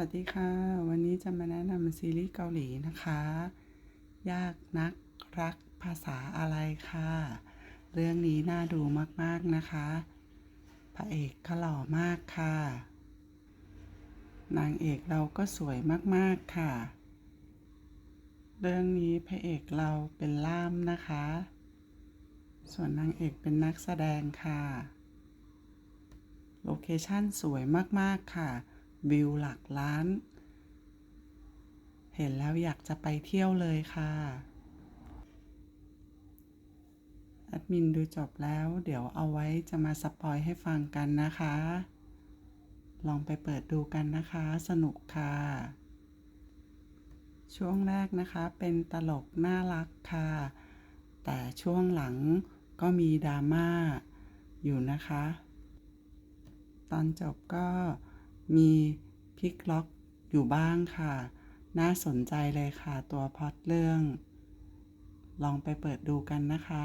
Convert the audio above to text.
วัสดีค่ะ วันนี้จะมาแนะนำซีรีส์เกาหลีนะคะ ยากนักรักภาษาอะไรค่ะ เรื่องนี้น่าดูมากๆนะคะ พระเอกก็หล่อมากค่ะ นางเอกเราก็สวยมากๆค่ะ เรื่องนี้พระเอกเราเป็นล่ามนะคะ ส่วนนางเอกเป็นนักแสดงค่ะ โลเคชั่นสวยมากๆค่ะ วิวหลักล้าน เห็นแล้วอยากจะไปเที่ยวเลยค่ะ แอดมินดูจบแล้วเดี๋ยวเอาไว้จะมาสปอยให้ฟังกันนะคะ ลองไปเปิดดูกันนะคะ สนุกค่ะ ช่วงแรกนะคะเป็นตลกน่ารักค่ะ แต่ช่วงหลังก็มีดราม่าอยู่นะคะ ตอนจบก็ มีพลิกล็อกอยู่บ้างค่ะ น่าสนใจเลยค่ะตัวพอดเรื่อง ลองไปเปิดดูกันนะคะ